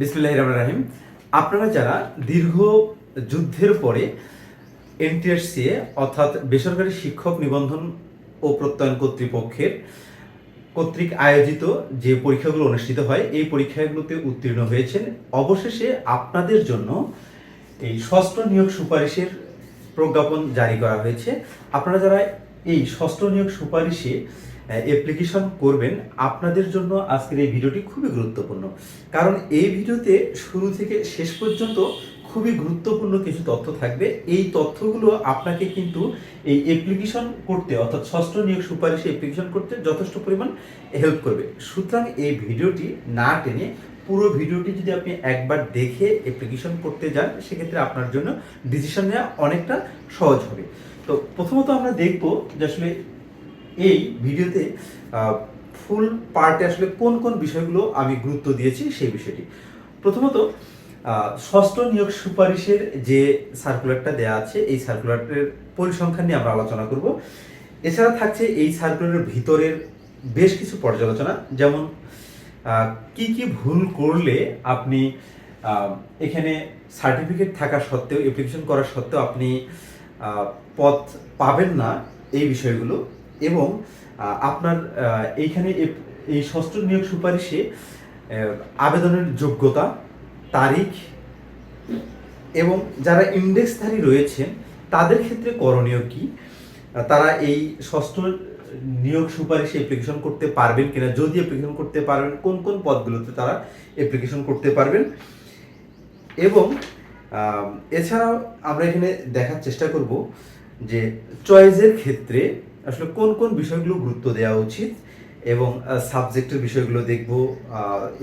বিসমুল্লাহ রহমান রাহিম আপনারা যারা দীর্ঘ যুদ্ধের পরে এনটিআরসিএ অর্থাৎ বেসরকারি শিক্ষক নিবন্ধন ও প্রত্যয়ন কর্তৃপক্ষের কর্তৃক আয়োজিত যে পরীক্ষাগুলো অনুষ্ঠিত হয়, এই পরীক্ষাগুলোতে উত্তীর্ণ হয়েছেন। অবশেষে আপনাদের জন্য এই ষষ্ঠ নিয়োগ সুপারিশের প্রজ্ঞাপন জারি করা হয়েছে। আপনারা যারা এই ষষ্ঠ নিয়োগ সুপারিশে অ্যাপ্লিকেশন করবেন, আপনাদের জন্য আজকের এই ভিডিওটি খুবই গুরুত্বপূর্ণ। কারণ এই ভিডিওতে শুরু থেকে শেষ পর্যন্ত খুবই গুরুত্বপূর্ণ কিছু তথ্য থাকবে। এই তথ্যগুলো আপনাকে কিন্তু এই অ্যাপ্লিকেশন করতে, অর্থাৎ ষষ্ঠ নিয়োগ সুপারিশে অ্যাপ্লিকেশন করতে যথেষ্ট পরিমাণ হেল্প করবে। সুতরাং এই ভিডিওটি না টেনে পুরো ভিডিওটি যদি আপনি একবার দেখে অ্যাপ্লিকেশন করতে যান, সেক্ষেত্রে আপনার জন্য ডিসিশন নেওয়া অনেকটা সহজ হবে। তো প্রথমত আমরা দেখব যে আসলে এই ভিডিওতে ফুল পার্টে আসলে কোন কোন বিষয়গুলো আমি গুরুত্ব দিয়েছি সেই বিষয়টি। প্রথমত ষষ্ঠ নিয়োগ সুপারিশের যে সার্কুলারটা দেওয়া আছে, এই সার্কুলারের পরিসংখ্যান নিয়ে আমরা আলোচনা করব। এছাড়া থাকছে এই সার্কুলারের ভিতরের বেশ কিছু পর্যালোচনা, যেমন কি কি ভুল করলে আপনি এখানে সার্টিফিকেট থাকা সত্ত্বেও অ্যাপ্লিকেশন করা সত্ত্বেও আপনি পথ পাবেন না, এই বিষয়গুলো এবং আপনার এইখানে এই ষষ্ঠ নিয়োগ সুপারিশে আবেদনের যোগ্যতা, তারিখ এবং যারা ইন্ডেক্সধারী রয়েছেন, তাদের ক্ষেত্রে করণীয় কি? তারা এই ষষ্ঠ নিয়োগ সুপারিশে অ্যাপ্লিকেশন করতে পারবেন কিনা? যদি অ্যাপ্লিকেশন করতে পারবেন, কোন কোন পদগুলোতে তারা অ্যাপ্লিকেশন করতে পারবেন? এবং এছাড়াও আমরা এখানে দেখার চেষ্টা করব যে চয়েসের ক্ষেত্রে আসলে কোন কোন বিষয়গুলো গুরুত্ব দেওয়া উচিত এবং সাবজেক্টের বিষয়গুলো দেখব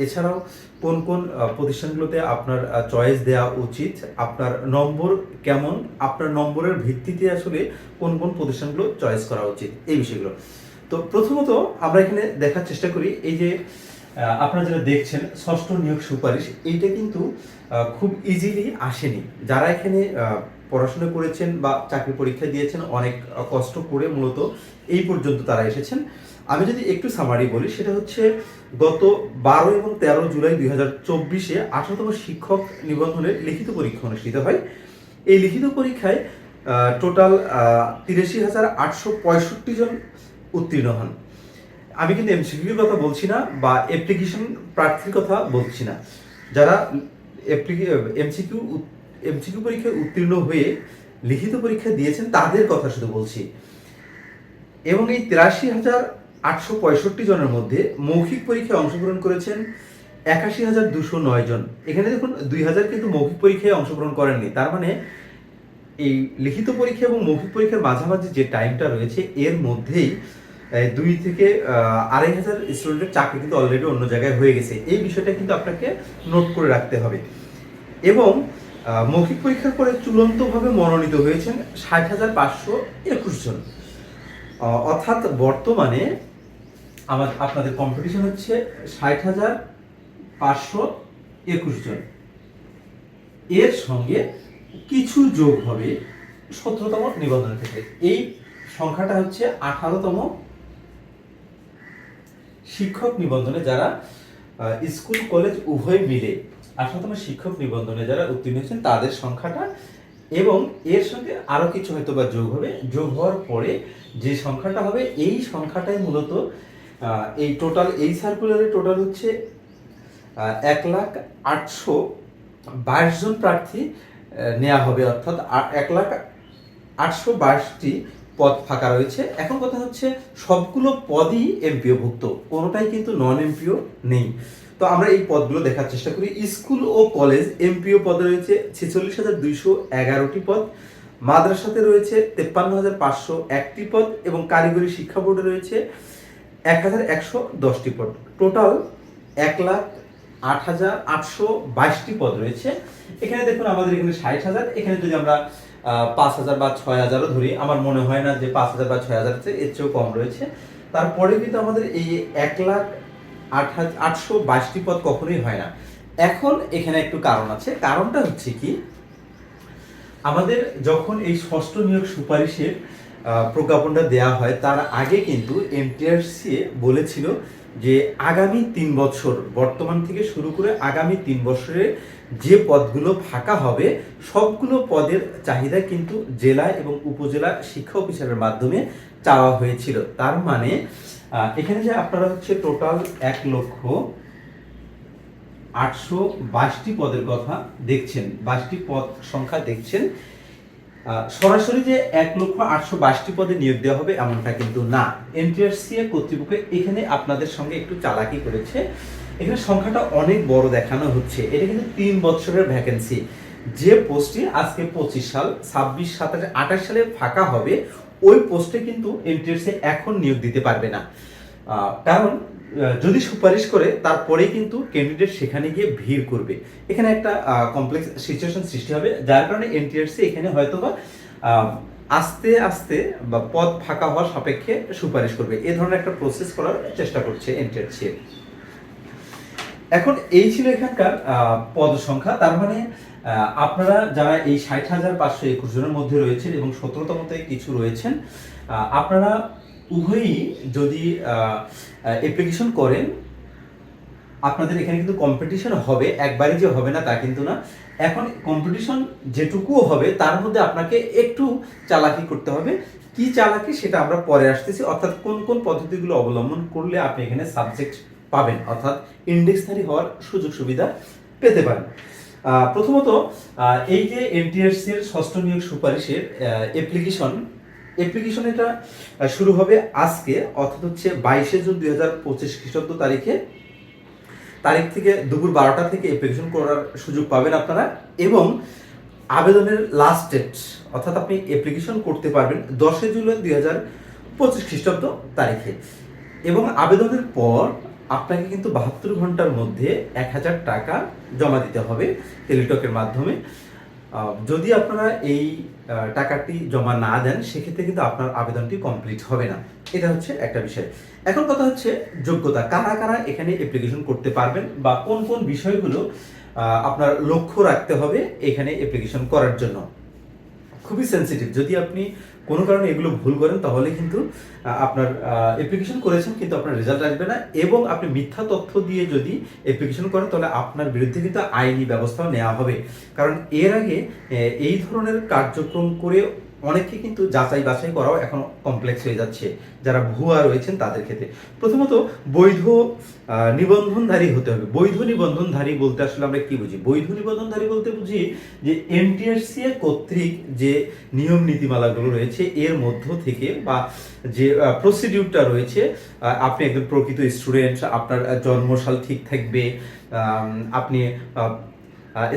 এছাড়াও কোন কোন প্রতিষ্ঠানগুলোতে আপনার চয়েস দেওয়া উচিত, আপনার নম্বর কেমন, আপনার নম্বরের ভিত্তিতে আসলে কোন কোন প্রতিষ্ঠানগুলো চয়েস করা উচিত, এই বিষয়গুলো। তো প্রথমত আমরা এখানে দেখার চেষ্টা করি, এই যে আপনারা যেটা দেখছেন, ষষ্ঠ নিয়োগ সুপারিশ, এইটা কিন্তু খুব ইজিলি আসেনি। যারা এখানে পড়াশোনা করেছেন বা চাকরি পরীক্ষা দিয়েছেন, অনেক কষ্ট করে মূলত এই পর্যন্ত তারা এসেছেন। আমি যদি একটু সামারি বলি, সেটা হচ্ছে গত বারো এবং তেরো জুলাই দুই হাজার চব্বিশে আঠারোতম শিক্ষক নিবন্ধনের লিখিত পরীক্ষা অনুষ্ঠিত হয়। এই লিখিত পরীক্ষায় টোটাল তিরাশি হাজার আটশো পঁয়ষট্টি জন উত্তীর্ণ হন। আমি কিন্তু এমসিকিউর কথা বলছি না বা অ্যাপ্লিকেশন প্রার্থীর কথা বলছি না। যারা এমসিকিউ এমসিকিউ পরীক্ষায় উত্তীর্ণ হয়ে লিখিত পরীক্ষা দিয়েছেন তাদের কথা শুধু বলছি। এবং এই তিরাশি হাজার আটশো পঁয়ষট্টি জনের মধ্যে মৌখিক পরীক্ষায় অংশগ্রহণ করেছেন একাশি হাজার দুশো নয় জন। এখানে দেখুন, দুই হাজার কিন্তু মৌখিক পরীক্ষায় অংশগ্রহণ করেননি। তার মানে এই লিখিত পরীক্ষা এবং মৌখিক পরীক্ষার মাঝামাঝি যে টাইমটা রয়েছে, এর মধ্যেই দুই থেকে আড়াই হাজার স্টুডেন্টের চাকরি কিন্তু অলরেডি অন্য জায়গায় হয়ে গেছে। এই বিষয়টা কিন্তু আপনাকে নোট করে রাখতে হবে। এবং মৌখিক পরীক্ষার পরে চূড়ান্তভাবে মনোনীত হয়েছেন ষাট হাজার পাঁচশো একুশ জন। অর্থাৎ বর্তমানে আমার আপনাদের কম্পিটিশন হচ্ছে ষাট হাজার পাঁচশো একুশ জন। এর সঙ্গে কিছু যোগ হবে সতেরোতম নিবন্ধন থেকে। এই সংখ্যাটা হচ্ছে আঠারোতম শিক্ষক নিবন্ধনে যারা স্কুল, কলেজ উভয় মিলে আঠারোতম শিক্ষক নিবন্ধনে যারা উত্তীর্ণ হয়েছেন, তাদের সংখ্যাটা এবং এর সঙ্গে আরও কিছু হয়তো বা যোগ হবে। যোগ হওয়ার পরে যে সংখ্যাটা হবে, এই সংখ্যাটাই মূলত এই টোটাল এই সার্কুলারের টোটাল হচ্ছে এক লাখ আটশো বাইশ জন প্রার্থী নেওয়া হবে। অর্থাৎ এক লাখ আটশো বাইশটি পদ ফাঁকা রয়েছে। এখন কথা হচ্ছে, সবগুলো পদই এমপিও ভুক্ত, কোনোটাই কিন্তু নন এমপিও নেই। তো আমরা এই পদগুলো দেখার চেষ্টা করি। স্কুল ও কলেজ এমপিও পদে রয়েছে ছেচল্লিশ হাজার দুইশো এগারোটি পদ, মাদ্রাসাতে রয়েছে তেপ্পান্ন হাজার পাঁচশো একটি পদ এবং কারিগরি শিক্ষা বোর্ডে রয়েছে এক হাজার একশো দশটি পদ। টোটাল এক লাখ আট হাজার আটশো বাইশটি পদ রয়েছে। এখানে দেখুন আমাদের এখানে ষাট হাজার। এখানে যদি আমরা পাঁচ হাজার বা ছয় হাজারও ধরি। আমার মনে হয় না যে পাঁচ হাজার বা ছয় হাজার এর চেয়েও কম রয়েছে। তারপরে কিন্তু আমাদের এই এক লাখ আট আটশো বাইশটি পদ কখনোই হয় না। এখন এখানে একটু কারণ আছে। কারণটা হচ্ছে কি, আমাদের যখন এই ষষ্ঠ নিয়োগ সুপারিশের প্রজ্ঞাপনটা দেওয়া হয়, তার আগে কিন্তু এনটিআরসি বলেছিল যে আগামী তিন বছর, বর্তমান থেকে শুরু করে আগামী তিন বছরে যে পদগুলো ফাঁকা হবে, সবগুলো পদের চাহিদা কিন্তু জেলা এবং উপজেলা শিক্ষা অফিসারের মাধ্যমে চাওয়া হয়েছিল। তার মানে এখানে যে আপনারা হচ্ছে টোটাল এক লক্ষ আটশো বাইশটি পদের কথা দেখছেন, বাইশটি পদ সংখ্যা দেখছেন সরাসরি যে এক লক্ষ আটশো বাইশটি পদে নিয়োগ দেওয়া হবে এমনটা কিন্তু না। এনটিআরসিএ কর্তৃপক্ষ এখানে আপনাদের সঙ্গে একটু চালাকি করেছে। এখানে সংখ্যাটা অনেক বড় দেখানো হচ্ছে। এটা কিন্তু তিন বছরের ভ্যাকেন্সি যে পোস্টটি আজকে পঁচিশ সাল, ছাব্বিশ, সাতাশ, আঠাশ সালে ফাঁকা হবে, ওই পোস্টে কিন্তু এনটিআরসি এখন নিয়োগ দিতে পারবে না। কারণ যদি সুপারিশ করে, তারপরেই কিন্তু ক্যান্ডিডেট সেখানে গিয়ে ভিড় করবে। এখানে একটা কমপ্লেক্স সিচুয়েশন সৃষ্টি হবে, যার কারণে এনটিআরসি এখানে হয়তো বা আস্তে আস্তে বা পদ ফাঁকা হওয়ার সাপেক্ষে সুপারিশ করবে। এ ধরনের একটা প্রসেস করার চেষ্টা করছে এনটিআরসি এখন এই ছিল এখানকার পদ সংখ্যা তার মানে আপনারা যারা এই ষাট হাজার পাঁচশো একুশ জনের মধ্যে রয়েছেন এবং সতেরোতমতে কিছু রয়েছেন আপনারা উভয়ই যদি অ্যাপ্লিকেশন করেন, আপনাদের এখানে কিন্তু কম্পিটিশন হবে, একবারই যে হবে না তা কিন্তু না। এখন কম্পিটিশন যেটুকুও হবে, তার মধ্যে আপনাকে একটু চালাকি করতে হবে। কি চালাকি সেটা আমরা পরে আসতেছি। অর্থাৎ কোন কোন পদ্ধতিগুলো অবলম্বন করলে আপনি এখানে সাবজেক্ট পাবেন? অর্থাৎ ইন্ডেক্সধারী হওয়ার সুযোগ সুবিধা পেতে পারেন। প্রথমত এই যে এনটিআরসি এর ষষ্ঠ নিয়োগ সুপারিশের অ্যাপ্লিকেশন অ্যাপ্লিকেশন এটা শুরু হবে আজকে, অর্থাৎ হচ্ছে বাইশে জুন দুই হাজার পঁচিশ খ্রিস্টাব্দ তারিখে। তারিখ থেকে দুপুর বারোটা থেকে অ্যাপ্লিকেশন করার সুযোগ পাবেন আপনারা। এবং আবেদনের লাস্ট ডেট অর্থাৎ আপনি অ্যাপ্লিকেশন করতে পারবেন দশই জুলাই দুই হাজার পঁচিশ খ্রিস্টাব্দ তারিখে। এবং আবেদনের পর আপনাকে কিন্তু বাহাত্তর ঘণ্টার মধ্যে এক হাজার টাকা জমা দিতে হবে টেলিটকের মাধ্যমে। যদি আপনারা এই টাকাটি জমা না দেন, সেক্ষেত্রে কিন্তু আপনার আবেদনটি কমপ্লিট হবে না। এটা হচ্ছে একটা বিষয়। এখন কথা হচ্ছে যোগ্যতা। কারা কারা এখানে অ্যাপ্লিকেশন করতে পারবেন বা কোন কোন বিষয়গুলো আপনার লক্ষ্য রাখতে হবে এখানে অ্যাপ্লিকেশন করার জন্য? খুবই সেন্সিটিভ যদি আপনি কোনো কারণে এগুলো ভুল করেন, তাহলে কিন্তু আপনার অ্যাপ্লিকেশন করেছেন কিন্তু আপনার রেজাল্ট আসবে না এবং আপনি মিথ্যা তথ্য দিয়ে যদি অ্যাপ্লিকেশন করেন, তাহলে আপনার বিরুদ্ধে কিন্তু আইনি ব্যবস্থা নেওয়া হবে। কারণ এর আগে এই ধরনের কার্যক্রম করে অনেকে কিন্তু যাচাই বাছাই করাও এখন কমপ্লেক্স হয়ে যাচ্ছে। যারা ভুয়া রয়েছেন তাদের ক্ষেত্রে। প্রথমত বৈধ নিবন্ধনধারী হতে হবে। বৈধ নিবন্ধনধারী বলতে আসলে আমরা কি বুঝি? বৈধ নিবন্ধনধারী বলতে বুঝি যে এনটিআরসি এর কর্তৃক যে নিয়ম নীতিমালাগুলো রয়েছে, এর মধ্য থেকে বা যে প্রসিডিউরটা রয়েছে আপনি একজন প্রকৃত স্টুডেন্ট আপনার জন্মসাল ঠিক থাকবে আপনি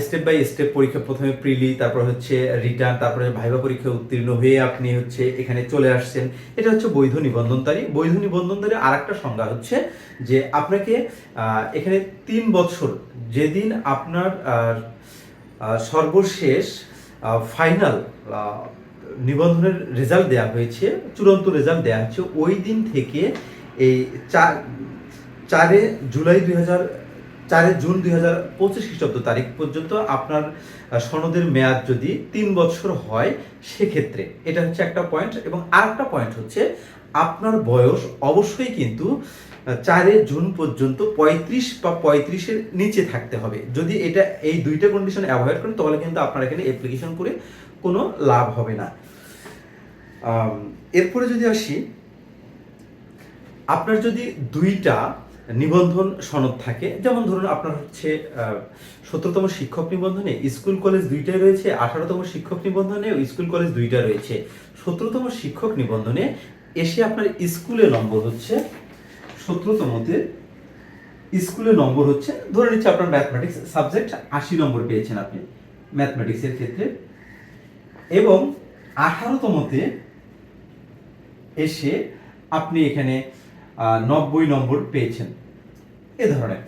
স্টেপ বাই স্টেপ পরীক্ষা প্রথমে প্রিলি তারপর হচ্ছে রিটার্ন তারপরে ভাইবা পরীক্ষা উত্তীর্ণ হয়ে আপনি হচ্ছে এখানে চলে আসছেন। এটা হচ্ছে বৈধ নিবন্ধনকারী বৈধ নিবন্ধনকারী আর একটা সংজ্ঞা হচ্ছে যে আপনাকে এখানে তিন বছর যেদিন আপনার সর্বশেষ ফাইনাল নিবন্ধনের রেজাল্ট দেওয়া হয়েছে, চূড়ান্ত রেজাল্ট দেওয়া হচ্ছে, ওই দিন থেকে এই চার চারে জুলাই দুই হাজার চারে জুন দুই হাজার পঁচিশ খ্রিস্টাব্দ তারিখ পর্যন্ত আপনার সনদের মেয়াদ যদি তিন বছর হয়, সেক্ষেত্রে এটা হচ্ছে একটা পয়েন্ট এবং আর একটা পয়েন্ট হচ্ছে আপনার বয়স অবশ্যই কিন্তু চারে জুন পর্যন্ত পঁয়ত্রিশ বা পঁয়ত্রিশের নিচে থাকতে হবে। যদি এটা এই দুইটা কন্ডিশন অ্যাভয়েড করেন, তাহলে কিন্তু আপনার এখানে অ্যাপ্লিকেশন করে কোনো লাভ হবে না। এরপরে যদি আসি, আপনার যদি দুইটা নিবন্ধন সনদ থাকে। যেমন ধরুন আপনার হচ্ছে সতেরোতম শিক্ষক নিবন্ধনে স্কুল কলেজ দুইটাই রয়েছে, আঠারোতম শিক্ষক নিবন্ধনে স্কুল কলেজ দুইটা রয়েছে। সতেরোতম শিক্ষক নিবন্ধনে এসে আপনার স্কুলে নম্বর হচ্ছে সতেরোতমতে স্কুলের নম্বর হচ্ছে, ধরে নিচ্ছে আপনার ম্যাথমেটিক্স সাবজেক্ট আশি নম্বর পেয়েছেন আপনি ম্যাথমেটিক্সের ক্ষেত্রে। এবং আঠারোতমতে এসে আপনি এখানে নব্বই নম্বর পেয়েছেন। এ ধরনের।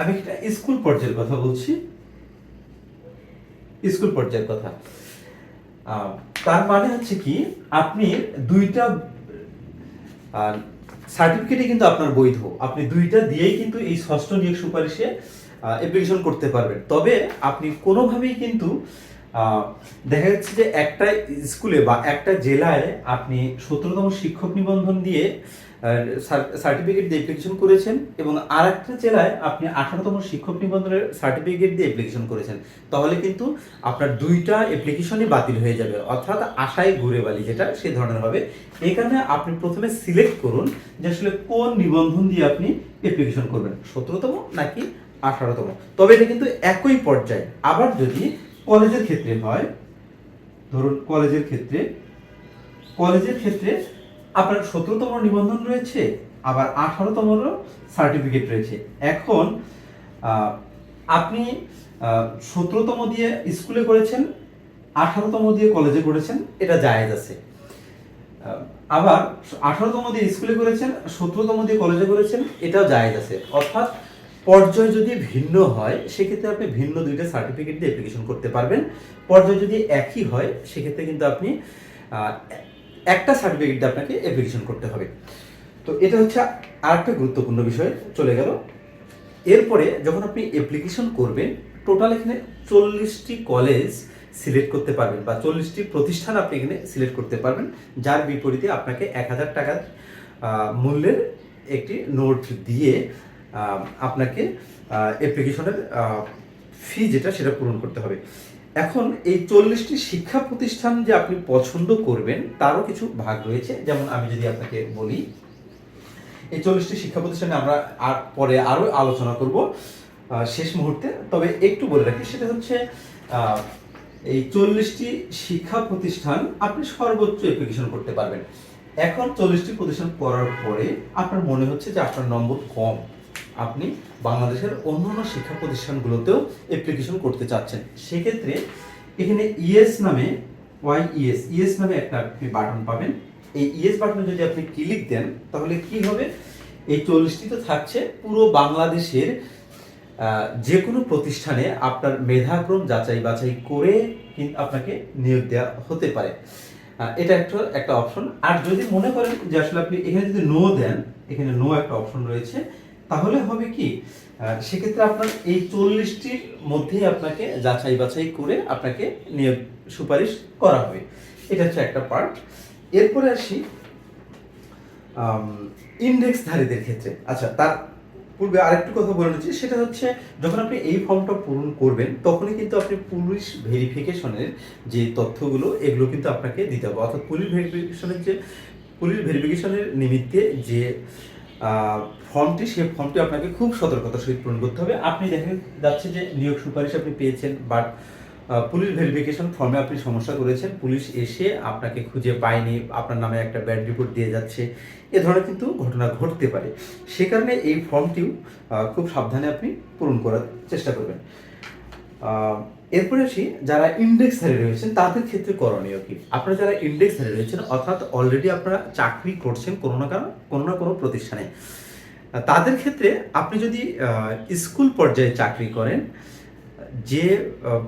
আমি একটা স্কুল পর্যায়ের কথা বলছি। স্কুল পর্যায়ের কথা। তার মানে হচ্ছে কি, আপনি দুইটা সার্টিফিকেটে কিন্তু আপনার বৈধ। আপনি দুইটা দিয়েই কিন্তু এই ষষ্ঠ নিয়োগ সুপারিশে অ্যাপ্লিকেশন করতে পারবেন। তবে আপনি কোনোভাবেই কিন্তু দেখা যাচ্ছে যে একটা স্কুলে বা একটা জেলায় আপনি সতেরোতম শিক্ষক নিবন্ধন দিয়ে সার্টিফিকেট দিয়ে অ্যাপ্লিকেশন করেছেন এবং আর একটা জেলায় আপনি আঠারোতম শিক্ষক নিবন্ধনের সার্টিফিকেট দিয়ে অ্যাপ্লিকেশন করেছেন। তাহলে কিন্তু আপনার দুইটা অ্যাপ্লিকেশনই বাতিল হয়ে যাবে, অর্থাৎ আশায় ঘুরে বালি যেটা, সে ধরনের হবে। কারণে আপনি প্রথমে সিলেক্ট করুন যে আসলে কোন নিবন্ধন দিয়ে আপনি অ্যাপ্লিকেশন করবেন, সতেরোতম নাকি আঠারোতম? তবে এটা কিন্তু একই পর্যায়ে। আবার যদি কলেজের ক্ষেত্রে হয়, ধরুন কলেজের ক্ষেত্রে কলেজের ক্ষেত্রে আপনার সতেরোতম নিবন্ধন রয়েছে, আবার আঠারোতম সার্টিফিকেট রয়েছে। এখন আপনি সতেরোতম দিয়ে স্কুলে করেছেন, আঠারোতম দিয়ে কলেজে করেছেন, এটা জায়েজ আছে। আবার আঠারোতম দিয়ে স্কুলে করেছেন, সতেরোতম দিয়ে কলেজে করেছেন, এটাও জায়েজ আছে। অর্থাৎ, পর্যায় যদি ভিন্ন হয়, সেক্ষেত্রে আপনি ভিন্ন দুইটা সার্টিফিকেট দিয়ে অ্যাপ্লিকেশন করতে পারবেন। পর্যায় যদি একই হয়, সেক্ষেত্রে কিন্তু আপনি একটা সার্টিফিকেট দিয়ে আপনাকে অ্যাপ্লিকেশন করতে হবে। তো এটা হচ্ছে আরেকটা গুরুত্বপূর্ণ বিষয়, চলে গেল। এরপরে যখন আপনি অ্যাপ্লিকেশন করবেন টোটাল এখানে চল্লিশটি কলেজ সিলেক্ট করতে পারবেন বা চল্লিশটি প্রতিষ্ঠান আপনি এখানে সিলেক্ট করতে পারবেন, যার বিপরীতে আপনাকে এক হাজার টাকার মূল্যের একটি নোট দিয়ে আপনাকে অ্যাপ্লিকেশনের ফি যেটা সেটা পূরণ করতে হবে। এখন এই চল্লিশটি শিক্ষা প্রতিষ্ঠান যে আপনি পছন্দ করবেন, তারও কিছু ভাগ রয়েছে। যেমন আমি যদি আপনাকে বলি, এই চল্লিশটি শিক্ষা প্রতিষ্ঠানে আমরা আর পরে আরও আলোচনা করব শেষ মুহূর্তে। তবে একটু বলে রাখি, সেটা হচ্ছে এই চল্লিশটি শিক্ষা প্রতিষ্ঠান আপনি সর্বোচ্চ অ্যাপ্লিকেশন করতে পারবেন। এখন চল্লিশটি প্রতিষ্ঠান করার পরে আপনার মনে হচ্ছে যে আপনার নম্বর কম। আপনি বাংলাদেশের অন্যান্য শিক্ষা প্রতিষ্ঠানগুলোতেও অ্যাপ্লিকেশন করতে চাচ্ছেন। সেক্ষেত্রে এখানে ইএস নামে ওয়াই ইএস ইএস নামে একটা আপনি বাটন পাবেন। এই ইএস বাটনে যদি আপনি ক্লিক দেন, তাহলে কি হবে? এই চল্লিশটি তো থাকছে পুরো বাংলাদেশের যে কোনো প্রতিষ্ঠানে আপনার মেধাক্রম যাচাই বাছাই করে কিন্তু আপনাকে নিয়োগ দেওয়া হতে পারে। এটা একটা একটা অপশন আর যদি মনে করেন যে আসলে আপনি এখানে যদি নো দেন, এখানে নো একটা অপশন রয়েছে। তাহলে হবে কি সেক্ষেত্রে আপনার এই চল্লিশটির মধ্যেই আপনাকে যাচাই বাছাই করে আপনাকে নিয়োগ সুপারিশ করা হবে। এটা হচ্ছে একটা পার্ট এরপরে আসি ইন্ডেক্সধারীদের ক্ষেত্রে। আচ্ছা তার পূর্বে আরেকটু কথা বলে নিচ্ছি, সেটা হচ্ছে যখন আপনি এই ফর্মটা পূরণ করবেন, তখনই কিন্তু আপনি পুলিশ ভেরিফিকেশনের যে তথ্যগুলো, এগুলো কিন্তু আপনাকে দিতে হবে। অর্থাৎ পুলিশ ভেরিফিকেশনের যে, পুলিশ ভেরিফিকেশনের নিমিত্তে যে ফর্মটি, সেই ফর্মটি আপনাকে খুব সতর্কতার সহিত পূরণ করতে হবে। আপনি দেখা যাচ্ছে যে নিয়োগ সুপারিশ আপনি পেয়েছেন, বাট পুলিশ ভেরিফিকেশন ফর্মে আপনি সমস্যা করেছেন। পুলিশ এসে আপনাকে খুঁজে পায়নি, আপনার নামে একটা ব্যাড রিপোর্ট দিয়ে যাচ্ছে। এ ধরনের কিন্তু ঘটনা ঘটতে পারে। সে কারণে এই ফর্মটিও খুব সাবধানে আপনি পূরণ করার চেষ্টা করবেন। এরপরে আসি, যারা ইন্ডেক্সধারী রয়েছেন, তাদের ক্ষেত্রে করণীয় কি? আপনারা যারা ইন্ডেক্স ইন্ডেক্সধারী রয়েছেন, অর্থাৎ অলরেডি আপনারা চাকরি করছেন কোনো না কারণ কোনো না কোনো প্রতিষ্ঠানে, তাদের ক্ষেত্রে আপনি যদি স্কুল পর্যায়ে চাকরি করেন যে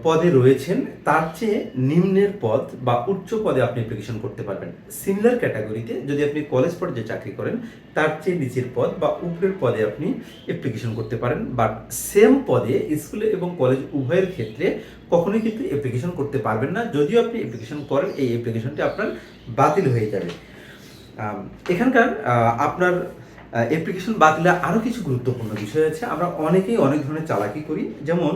পদে রয়েছেন, তার চেয়ে নিম্নের পদ বা উচ্চ পদে আপনি অ্যাপ্লিকেশন করতে পারবেন। সিমিলার ক্যাটাগরিতে যদি আপনি কলেজ পর্যায়ে চাকরি করেন, তার চেয়ে নিচের পদ বা উপরের পদে আপনি অ্যাপ্লিকেশন করতে পারেন। বাট সেম পদে স্কুলে এবং কলেজ উভয়ের ক্ষেত্রে কখনোই কিন্তু অ্যাপ্লিকেশন করতে পারবেন না। যদিও আপনি অ্যাপ্লিকেশন করেন, এই অ্যাপ্লিকেশনটি আপনার বাতিল হয়ে যাবে। এখানকার আপনার অ্যাপ্লিকেশন বাতিলে আরও কিছু গুরুত্বপূর্ণ বিষয় আছে। আমরা অনেকেই অনেক ধরনের চালাকি করি। যেমন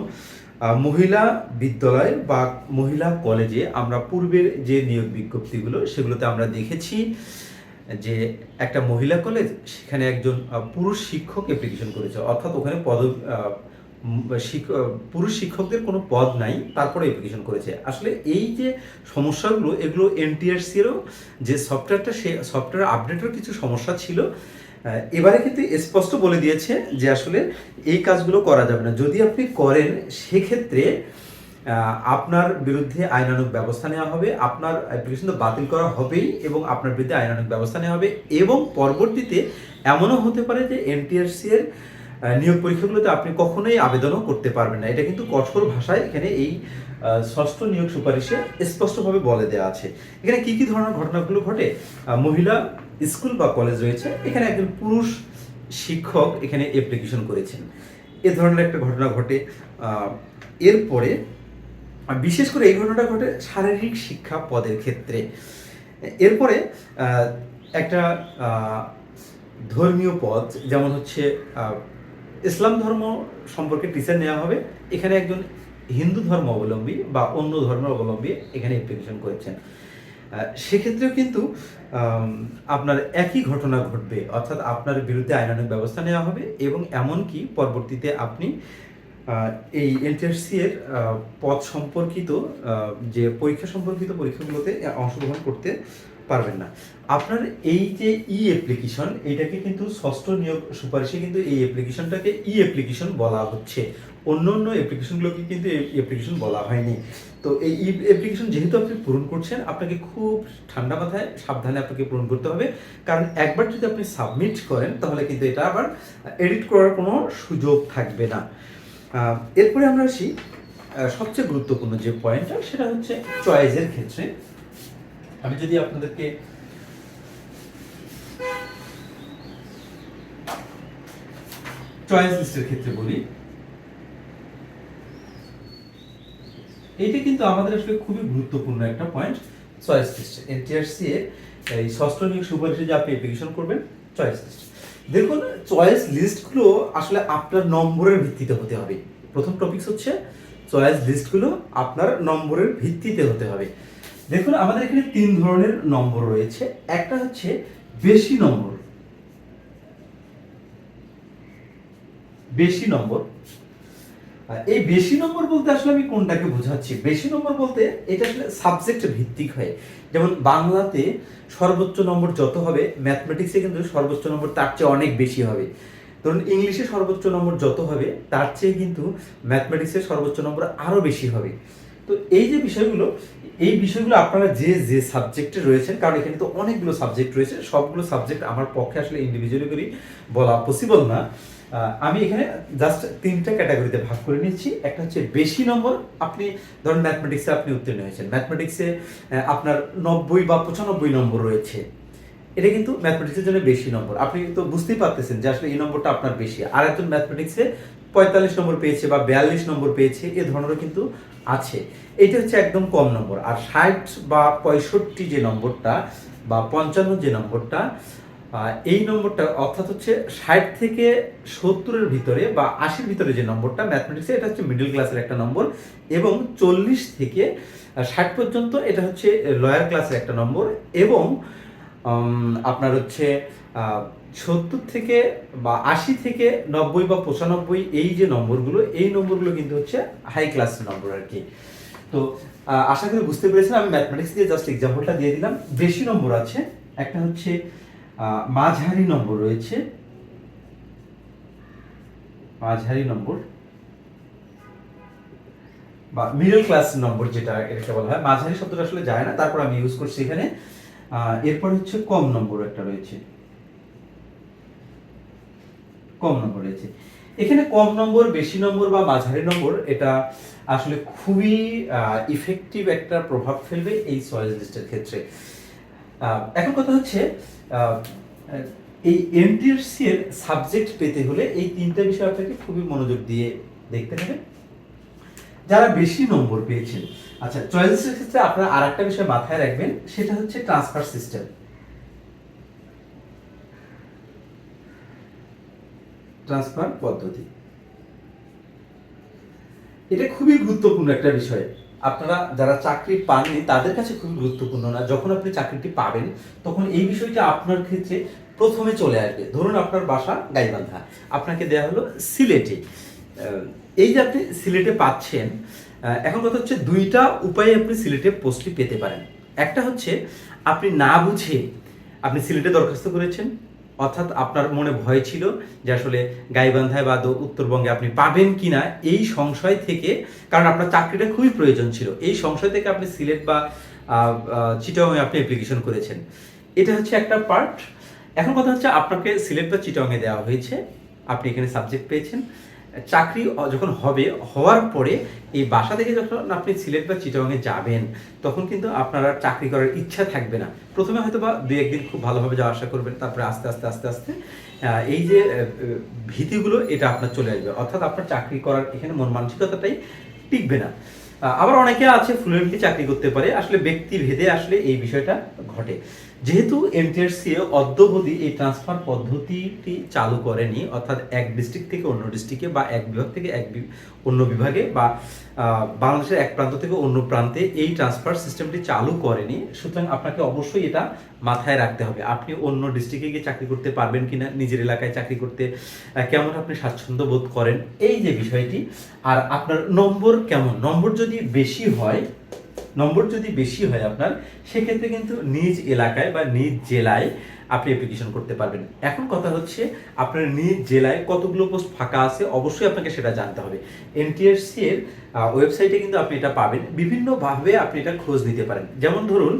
মহিলা বিদ্যালয় বা মহিলা কলেজে আমরা পূর্বের যে নিয়োগ বিজ্ঞপ্তিগুলো, সেগুলোতে আমরা দেখেছি যে একটা মহিলা কলেজ সেখানে একজন পুরুষ শিক্ষক অ্যাপ্লিকেশন করেছে। অর্থাৎ ওখানে পদ পুরুষ শিক্ষকদের কোনো পদ নাই, তারপরে অ্যাপ্লিকেশন করেছে। আসলে এই যে সমস্যাগুলো, এগুলো এনটিআরসিরও যে সফটওয়্যারটা সে সফটওয়্যার আপডেটের কিছু সমস্যা ছিল। এবারে কিন্তু স্পষ্ট বলে দিয়েছে যে আসলে এই কাজগুলো করা যাবে না। যদি আপনি করেন, সেক্ষেত্রে আপনার বিরুদ্ধে আইনানুগ ব্যবস্থা নেওয়া হবে, আপনার অ্যাপ্লিকেশন তো বাতিল করা হবেই এবং আপনার বিরুদ্ধে আইনানুগ ব্যবস্থা নেওয়া হবে এবং পরবর্তীতে এমনও হতে পারে যে এনটিআরসি এর নিয়োগ পরীক্ষাগুলোতে আপনি কখনোই আবেদনও করতে পারবেন না। এটা কিন্তু কঠোর ভাষায় এখানে এই ষষ্ঠ নিয়োগ সুপারিশে স্পষ্টভাবে বলে দেওয়া আছে। এখানে কি কি ধরনের ঘটনাগুলো ঘটে? মহিলা স্কুল বা কলেজ রয়েছে। এখানে একজন পুরুষ শিক্ষক এখানে অ্যাপ্লিকেশন করেছেন। এ ধরনের একটা ঘটনা ঘটে। এরপরে, বিশেষ করে এই ঘটনাটা ঘটে শারীরিক শিক্ষা পদের ক্ষেত্রে। এরপরে একটা ধর্মীয় পদ, যেমন হচ্ছে ইসলাম ধর্ম সম্পর্কে টিচার নেওয়া হবে। এখানে একজন হিন্দু ধর্ম অবলম্বী বা অন্য ধর্ম অবলম্বী এখানে অ্যাপ্লিকেশন করেছেন। সেক্ষেত্রেও কিন্তু আপনার একই ঘটনা ঘটবে, অর্থাৎ আপনার বিরুদ্ধে আইনানুগ ব্যবস্থা নেওয়া হবে এবং এমনকি পরবর্তীতে আপনি এই এনটিআরসি এর পদ সম্পর্কিত যে পরীক্ষা সম্পর্কিত পরীক্ষাগুলোতে অংশগ্রহণ করতে পারবেন না। আপনার এই যে ই অ্যাপ্লিকেশন এটাকে কিন্তু ষষ্ঠ নিয়োগ সুপারিশে কিন্তু এই অ্যাপ্লিকেশনটাকে ই অ্যাপ্লিকেশন বলা হচ্ছে। অন্য অন্য অ্যাপ্লিকেশনগুলোকে কিন্তু অ্যাপ্লিকেশন বলা হয়নি। তো এই ই অ্যাপ্লিকেশন যেহেতু আপনি পূরণ করছেন, আপনাকে খুব ঠান্ডা মাথায় সাবধানে আপনাকে পূরণ করতে হবে। কারণ একবার যদি আপনি সাবমিট করেন, তাহলে কিন্তু এটা আবার এডিট করার কোনো সুযোগ থাকবে না। এরপরে আমরা আসি সবচেয়ে গুরুত্বপূর্ণ যে পয়েন্টটা সেটা হচ্ছে চয়েসের ক্ষেত্রে। আমি যদি আপনাদেরকে চয়েস লিস্টের ক্ষেত্রে বলি, এইটা কিন্তু আমাদের আসলে খুবই গুরুত্বপূর্ণ একটা পয়েন্ট চয়েস লিস্ট এনটিআরসি এই ষষ্ঠ নিয়োগ সুপারিশে যে আপনি অ্যাপ্লিকেশন করবেন চয়েস লিস্ট দেখুন চয়েস লিস্টগুলো আসলে আপনার নম্বরের ভিত্তিতে হতে হবে। প্রথম টপিকস হচ্ছে চয়েস লিস্টগুলো আপনার নম্বরের ভিত্তিতে হতে হবে। দেখুন, আমাদের এখানে তিন ধরনের নম্বর রয়েছে। একটা হচ্ছে বেশি নম্বর। বেশি নম্বর। এই বেশি নম্বর বলতে আসলে আমি কোনটাকে বোঝাচ্ছি? বেশি নম্বর বলতে এটা আসলে সাবজেক্ট ভিত্তিক হয়। যেমন বাংলাতে সর্বোচ্চ নম্বর যত হবে ম্যাথমেটিক্সে কিন্তু সর্বোচ্চ নম্বর তার চেয়ে অনেক বেশি হবে। ধরুন, ইংলিশে সর্বোচ্চ নম্বর যত হবে, তার চেয়ে কিন্তু ম্যাথমেটিক্সের সর্বোচ্চ নম্বর আরও বেশি হবে। তো এই যে বিষয়গুলো, এই বিষয়গুলো আপনারা যে যে সাবজেক্টে রয়েছেন, কারণ এখানে তো অনেকগুলো সাবজেক্ট রয়েছে, সবগুলো সাবজেক্ট আমার পক্ষে আসলে ইন্ডিভিজুয়ালি করে বলা পসিবল না। আমি এখানে জাস্ট তিনটা ক্যাটাগরিতে ভাগ করে নিচ্ছি। একটা হচ্ছে বেশি নম্বর, আপনি ধরুন ম্যাথমেটিক্সে আপনি উত্তীর্ণ হয়েছেন। ম্যাথমেটিক্সে আপনার নব্বই বা পঁচানব্বই নম্বর রয়েছে। এটা কিন্তু ম্যাথমেটিক্সের জন্য বেশি নম্বর। আপনি তো বুঝতেই পারতেছেন যে আসলে এই নম্বরটা আপনার বেশি। আর একজন ম্যাথমেটিক্সে পঁয়তাল্লিশ নম্বর পেয়েছে বা বিয়াল্লিশ নম্বর পেয়েছে, এ ধরনেরও কিন্তু আছে। এটা হচ্ছে একদম কম নম্বর। আর ষাট বা পঁয়ষট্টি যে নম্বরটা বা পঞ্চান্ন যে নম্বরটা এই নম্বরটা অর্থাৎ হচ্ছে ষাট থেকে সত্তরের ভিতরে বা আশির ভিতরে যে নম্বরটা ম্যাথমেটিক্সে এটা হচ্ছে মিডল ক্লাসের একটা নম্বর এবং চল্লিশ থেকে ষাট পর্যন্ত এটা হচ্ছে লয়ার ক্লাসের একটা নম্বর এবং আপনার হচ্ছে সত্তর থেকে বা আশি থেকে নব্বই বা পঁচানব্বই এই যে নম্বরগুলো, এই নম্বরগুলো কিন্তু হচ্ছে হাই ক্লাস নম্বর আর কি তো আশা করি বুঝতে পেরেছেন, আমি ম্যাথমেটিক্স দিয়ে জাস্ট এক্সাম্পলটা দিয়ে দিলাম। বেশি নম্বর আছে, একটা হচ্ছে মাঝারি নম্বর রয়েছে। মাঝারি নম্বর। বা মিডল ক্লাস নম্বর যেটা এটাকে বলা হয়। মাঝারি শব্দটা আসলে যায় না, তারপর আমি ইউজ করছি এখানে। এরপর হচ্ছে কম নম্বর একটা রয়েছে। কম নম্বর রয়েছে। এখানে কম নম্বর বেশি নম্বর বা মাঝারি নম্বর এটা আসলে খুবই ইফেক্টিভ একটা প্রভাব ফেলবে এই চয়েস লিস্টের ক্ষেত্রে। এখন কথা হচ্ছে এই এনটিএসসি এর সাবজেক্ট পেতে হলে এই তিনটা বিষয় আপনাকে খুবই মনোযোগ দিয়ে দেখতে হবে। যারা বেশি নম্বর পেয়েছেন আচ্ছা চয়েসের ক্ষেত্রে আপনারা আর একটা বিষয় মাথায় রাখবেন, সেটা হচ্ছে ট্রান্সফার সিস্টেম ট্রান্সফার পদ্ধতি। এটা খুবই গুরুত্বপূর্ণ একটা বিষয়। আপনারা যারা চাকরি পাননি, তাদের কাছে খুবই গুরুত্বপূর্ণ না। যখন আপনি চাকরিটি পাবেন, তখন এই বিষয়টা আপনার ক্ষেত্রে প্রথমে চলে আসবে। ধরুন আপনার বাসা গাইবান্ধা। আপনাকে দেওয়া হলো সিলেটে। এই যে আপনি সিলেটে পাচ্ছেন এখন কথা হচ্ছে দুইটা উপায়ে আপনি সিলেটে পোস্টটি পেতে পারেন। একটা হচ্ছে, আপনি না বুঝে আপনি সিলেটে দরখাস্ত করেছেন। অর্থাৎ আপনার মনে ভয় ছিল যে আসলে গাইবান্ধায় বা উত্তরবঙ্গে আপনি পাবেন কি না এই সংশয় থেকে, কারণ আপনার চাকরিটা খুবই প্রয়োজন ছিল। এই সংশয় থেকে আপনি সিলেট বা চিটাংয়ে আপনি অ্যাপ্লিকেশন করেছেন। এটা হচ্ছে একটা পার্ট এখন কথা হচ্ছে আপনাকে সিলেট বা চিটাংয়ে দেওয়া হয়েছে। আপনি এখানে সাবজেক্ট পেয়েছেন। চাকরি যখন হবে, হওয়ার পরে এই বাসা থেকে যখন আপনি সিলেট বা চিটাংয়ে যাবেন, তখন কিন্তু আপনার চাকরি করার ইচ্ছা থাকবে না। প্রথমে হয়তো বা দুই একদিন খুব ভালোভাবে যাওয়া আসা করবেন, তারপরে আস্তে আস্তে আস্তে আস্তে এই যে ভীতিগুলো, এটা আপনার চলে আসবে। অর্থাৎ আপনার চাকরি করার এখানে মন মানসিকতাটাই টিকবে না। আবার অনেকে আছে ফ্লুয়েন্টলি চাকরি করতে পারে। আসলে ব্যক্তি ভেদে আসলে এই বিষয়টা ঘটে। যেহেতু এমটিআরসি অদ্যবধি এই ট্রান্সফার পদ্ধতিটি চালু করেনি, অর্থাৎ এক ডিস্ট্রিক্ট থেকে অন্য ডিস্ট্রিক্টে বা এক বিভাগ থেকে এক অন্য বিভাগে বা বাংলাদেশের এক প্রান্ত থেকে অন্য প্রান্তে এই ট্রান্সফার সিস্টেমটি চালু করেনি, সুতরাং আপনাকে অবশ্যই এটা মাথায় রাখতে হবে। আপনি অন্য ডিস্ট্রিক্টে গিয়ে চাকরি করতে পারবেন কিনা, নিজের এলাকায় চাকরি করতে কেমন আপনি স্বাচ্ছন্দ্য বোধ করেন, এই যে বিষয়টি, আর আপনার নম্বর কেমন? নম্বর যদি বেশি হয় নম্বর যদি বেশি হয় আপনার, সেক্ষেত্রে কিন্তু নিজ এলাকায় বা নিজ জেলায় আপনি অ্যাপ্লিকেশন করতে পারবেন। এখন কথা হচ্ছে, আপনার নিজ জেলায় কতগুলো পোস্ট ফাঁকা আছে, অবশ্যই আপনাকে সেটা জানতে হবে। এনটিএসসি এর ওয়েবসাইটে কিন্তু আপনি এটা পাবেন। বিভিন্নভাবে আপনি এটা খোঁজ নিতে পারেন। যেমন ধরুন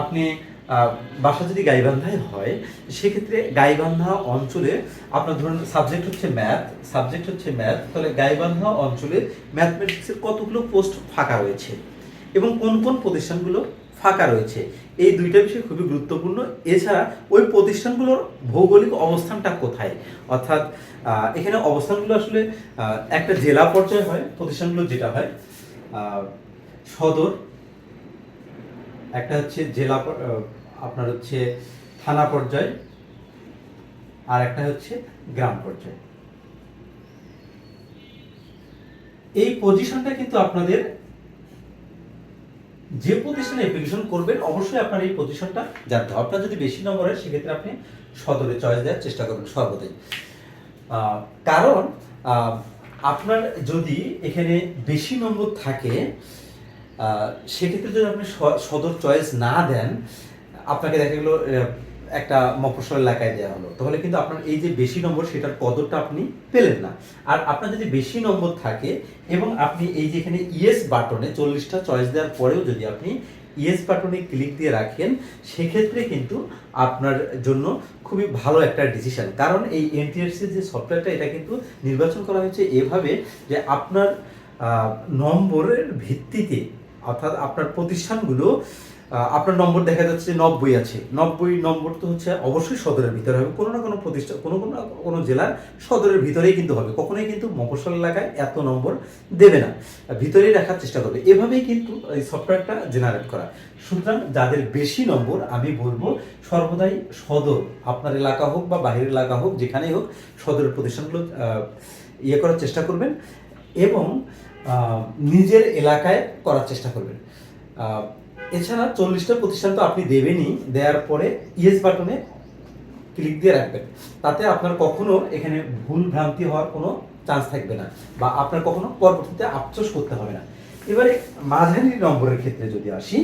আপনি বাসা যদি গাইবান্ধায় হয়, সেক্ষেত্রে গাইবান্ধা অঞ্চলে আপনার ধরুন সাবজেক্ট হচ্ছে ম্যাথ সাবজেক্ট হচ্ছে ম্যাথ তাহলে গাইবান্ধা অঞ্চলে ম্যাথমেটিক্সের কতগুলো পোস্ট ফাঁকা রয়েছে এবং কোন কোন প্রতিষ্ঠানগুলো ফাঁকা রয়েছে? এই দুইটা বিষয় খুবই গুরুত্বপূর্ণ। এছাড়া ওই প্রতিষ্ঠানগুলোর ভৌগোলিক অবস্থানটা কোথায়? অর্থাৎ এখানে অবস্থানগুলো আসলে একটা জেলা পর্যায়ে হয়, প্রতিষ্ঠানগুলো যেটা হয় সদর, একটা হচ্ছে জেলা আপনার হচ্ছে থানা পর্যায়ে, আর একটা হচ্ছে গ্রাম পর্যায়ে। এই পজিশনটা কিন্তু আপনাদের যে প্রতিষ্ঠানে অ্যাপ্লিকেশন করবেন, অবশ্যই আপনার এই পজিশনটা জানতে হবে। আপনার যদি বেশি নম্বর হয়, সেক্ষেত্রে আপনি সদরে চয়েস দেওয়ার চেষ্টা করবেন সর্বদাই। কারণ আপনার যদি এখানে বেশি নম্বর থাকে সেক্ষেত্রে যদি আপনি সদর চয়েস না দেন আপনাকে দেখা গেলো একটা মফস্বল এলাকায় দেওয়া হলো। তাহলে কিন্তু আপনার এই যে বেশি নম্বর, সেটার কদরটা আপনি পেলেন না। আর আপনার যদি বেশি নম্বর থাকে এবং আপনি এই যে এখানে ইয়েস বাটনে চল্লিশটা চয়েস দেওয়ার পরেও যদি আপনি ইয়েস বাটনে ক্লিক দিয়ে রাখেন, সেক্ষেত্রে কিন্তু আপনার জন্য খুবই ভালো একটা ডিসিশন কারণ এই এনটিআরসি যে সফটওয়্যারটা এটা কিন্তু নির্বাচন করা হয়েছে এভাবে যে আপনার নম্বরের ভিত্তিতে, অর্থাৎ আপনার প্রতিষ্ঠানগুলো আপনার নম্বর দেখা যাচ্ছে নব্বই আছে। নব্বই নম্বর তো হচ্ছে অবশ্যই সদরের ভিতরে হবে। কোনো না কোনো প্রতিষ্ঠান কোনো কোনো কোনো জেলার সদরের ভিতরেই কিন্তু হবে। কখনোই কিন্তু মফস্বল এলাকায় এত নম্বর দেবে না। ভিতরেই রাখার চেষ্টা করবে। এভাবেই কিন্তু এই সফটওয়্যারটা জেনারেট করা। সুতরাং যাদের বেশি নম্বর, আমি বলব সর্বদাই সদর, আপনার এলাকা হোক বা বাইরের এলাকা হোক, যেখানেই হোক, সদরের প্রতিষ্ঠানগুলো ইয়ে করার চেষ্টা করবেন এবং নিজের এলাকায় করার চেষ্টা করবেন। এছাড়া চল্লিশটা প্রতিষ্ঠান তো আপনি দেবেনই, দেওয়ার পরে ইয়েস বাটনে ক্লিক দিয়ে রাখবেন। তাতে আপনার কখনো এখানে ভুল ভ্রান্তি হওয়ার কোনো চান্স থাকবে না বা আপনার কখনো পরবর্তীতে আফসোস করতে হবে না। এবারে মাঝারি নম্বরের ক্ষেত্রে যদি আসি,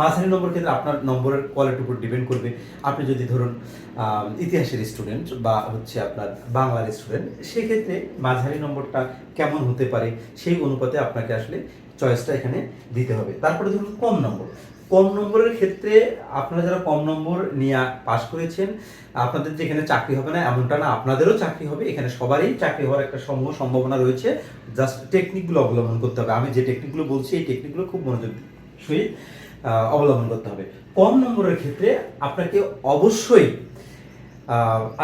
মাঝারি নম্বর ক্ষেত্রে আপনার নম্বরের কোয়ালিটির উপর ডিপেন্ড করবে। আপনি যদি ধরুন ইতিহাসের স্টুডেন্ট বা হচ্ছে আপনার বাংলার স্টুডেন্ট সেক্ষেত্রে মাঝারি নম্বরটা কেমন হতে পারে সেই অনুপাতে আপনাকে আসলে চয়েসটা এখানে দিতে হবে। তারপরে ধরুন কম নম্বর। কম নম্বরের ক্ষেত্রে আপনারা যারা কম নম্বর নিয়ে পাশ করেছেন, আপনাদের যে এখানে চাকরি হবে না, এমনটা না, আপনাদেরও চাকরি হবে। এখানে সবারই চাকরি হওয়ার একটা সম্ভব সম্ভাবনা রয়েছে। জাস্ট টেকনিকগুলো অবলম্বন করতে হবে। আমি যে টেকনিকগুলো বলছি, এই টেকনিকগুলো খুব মনোযোগ সহিত অবলম্বন করতে হবে। কম নম্বরের ক্ষেত্রে আপনাকে অবশ্যই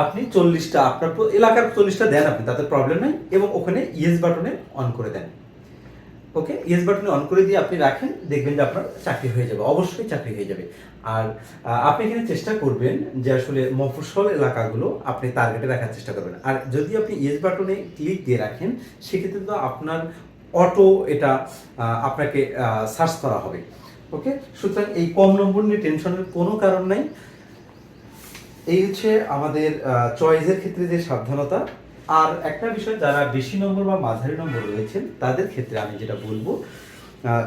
আপনি চল্লিশটা, আপনার এলাকার চল্লিশটা দেন আপনি, তাতে প্রবলেম নেই। এবং ওখানে ইয়েস বাটনে অন করে দেন। ওকে ইয়েস বাটনে অন করে দিয়ে আপনি রাখেন, দেখবেন যে আপনার চাকরি হয়ে যাবে, অবশ্যই চাকরি হয়ে যাবে। আর আপনি এখানে চেষ্টা করবেন যে আসলে মফস্বল এলাকাগুলো আপনি টার্গেটে রাখার চেষ্টা করবেন। আর যদি আপনি ইয়েস বাটনে ক্লিক দিয়ে রাখেন, সেক্ষেত্রে তো আপনার অটো এটা আপনাকে সার্চ করা হবে। ওকে, সুতরাং এই কম নম্বর নিয়ে টেনশনের কোনো কারণ নাই। এই হচ্ছে আমাদের চয়েসের ক্ষেত্রে যে সাবধানতা আর একটা বিষয়, যারা বেশি নম্বর বা মাঝারি নম্বর রয়েছেন, তাদের ক্ষেত্রে আমি যেটা বলব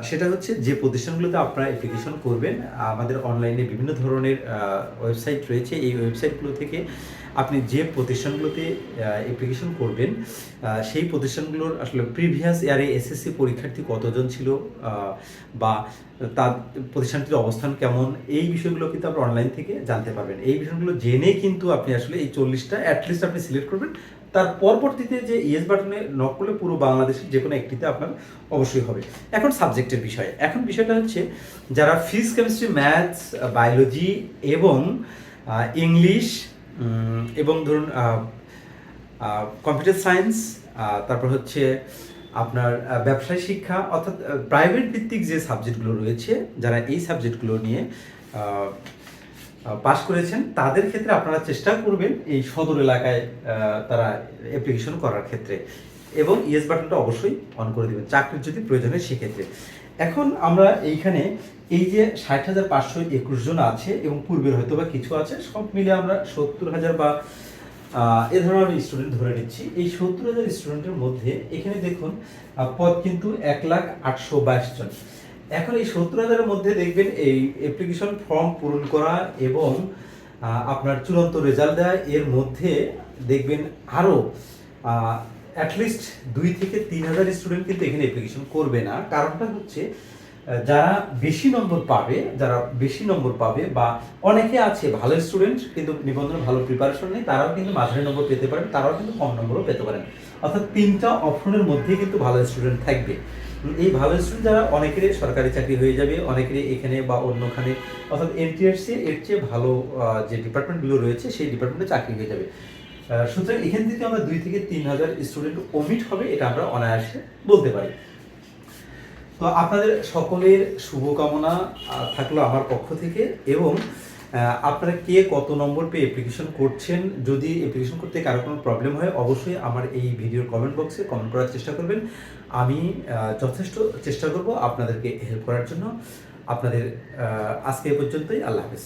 সেটা হচ্ছে যে প্রতিষ্ঠানগুলোতে আপনারা অ্যাপ্লিকেশন করবেন, আমাদের অনলাইনে বিভিন্ন ধরনের ওয়েবসাইট রয়েছে। এই ওয়েবসাইটগুলো থেকে আপনি যে প্রতিষ্ঠানগুলোতে অ্যাপ্লিকেশন করবেন সেই প্রতিষ্ঠানগুলোর আসলে প্রিভিয়াস ইয়ারে এসএসসি পরীক্ষার্থী কতজন ছিল বা তার প্রতিষ্ঠানটির অবস্থান কেমন, এই বিষয়গুলো কিন্তু আপনি অনলাইন থেকে জানতে পারবেন। এই বিষয়গুলো জেনে কিন্তু আপনি আসলে এই চল্লিশটা অ্যাটলিস্ট আপনি সিলেক্ট করবেন তার পরবর্তীতে যে ইয়েস বাটনে নক করলে পুরো বাংলাদেশের যে কোনো একটিতে আপনার অবশ্যই হবে। এখন সাবজেক্টের বিষয়। এখন বিষয়টা হচ্ছে যারা ফিজিক্স কেমিস্ট্রি ম্যাথস বায়োলজি এবং ইংলিশ এবং ধরুন কম্পিউটার সায়েন্স তারপর হচ্ছে আপনার ব্যবসায় শিক্ষা, অর্থাৎ প্রাইভেট ভিত্তিক যে সাবজেক্টগুলো রয়েছে, যারা এই সাবজেক্টগুলো নিয়ে পাশ করেছেন, তাদের ক্ষেত্রে আপনারা চেষ্টা করবেন এই সদর এলাকায় তারা অ্যাপ্লিকেশন করার ক্ষেত্রে। এবং ইয়েস বাটনটা অবশ্যই অন করে দেবেন, চাকরির যদি প্রয়োজন হয় সেক্ষেত্রে। এখন আমরা এইখানে এই যে ষাট হাজার পাঁচশো একুশ জন আছে এবং পূর্বের হয়তো বা কিছু আছে, সব মিলে আমরা সত্তর হাজার বা এ ধরনের আমি স্টুডেন্ট ধরে নিচ্ছি। এই সত্তর হাজার স্টুডেন্টের মধ্যে এখানে দেখুন পদ কিন্তু এক লাখ আটশো বাইশ জন। এখন এই সত্তর হাজারের মধ্যে দেখবেন এই অ্যাপ্লিকেশন ফর্ম পূরণ করা এবং আপনার চূড়ান্ত রেজাল্ট দেওয়া এর মধ্যে দেখবেন আরও অ্যাটলিস্ট দুই থেকে তিন হাজার স্টুডেন্ট কিন্তু এখানে অ্যাপ্লিকেশন করবে না। কারণটা হচ্ছে যারা বেশি নম্বর পাবে, যারা বেশি নম্বর পাবে বা অনেকে আছে ভালো স্টুডেন্ট কিন্তু নিবন্ধনে ভালো প্রিপারেশন নেই, তারাও কিন্তু মাঝারি নম্বর পেতে পারেন, তারাও কিন্তু কম নম্বরও পেতে পারেন। অর্থাৎ তিনটা অপশনের মধ্যেই কিন্তু ভালো স্টুডেন্ট থাকবে। এই ভালো স্টুডেন্ট যারা অনেকেরই সরকারি চাকরি হয়ে যাবে, অনেকেরই এখানে বা অন্যখানে, অর্থাৎ এনটিআরসি এর চেয়ে ভালো যে ডিপার্টমেন্টগুলো রয়েছে, সেই ডিপার্টমেন্টে চাকরি হয়ে যাবে। সুতরাং এখান থেকে আমরা দুই থেকে তিন হাজার স্টুডেন্ট ওমিট হবে, এটা আমরা অনায়াসে বলতে পারি। তো আপনাদের সকলের শুভকামনা থাকল আমার পক্ষ থেকে এবং আপনারা কে কত নম্বর পেয়ে অ্যাপ্লিকেশন করছেন? যদি অ্যাপ্লিকেশন করতে কারও কোনো প্রবলেম হয়, অবশ্যই আমার এই ভিডিওর কমেন্ট বক্সে কমেন্ট করার চেষ্টা করবেন। আমি যথেষ্ট চেষ্টা করব আপনাদেরকে হেল্প করার জন্য। আপনাদের আজকে এ পর্যন্তই। আল্লাহ হাফেজ।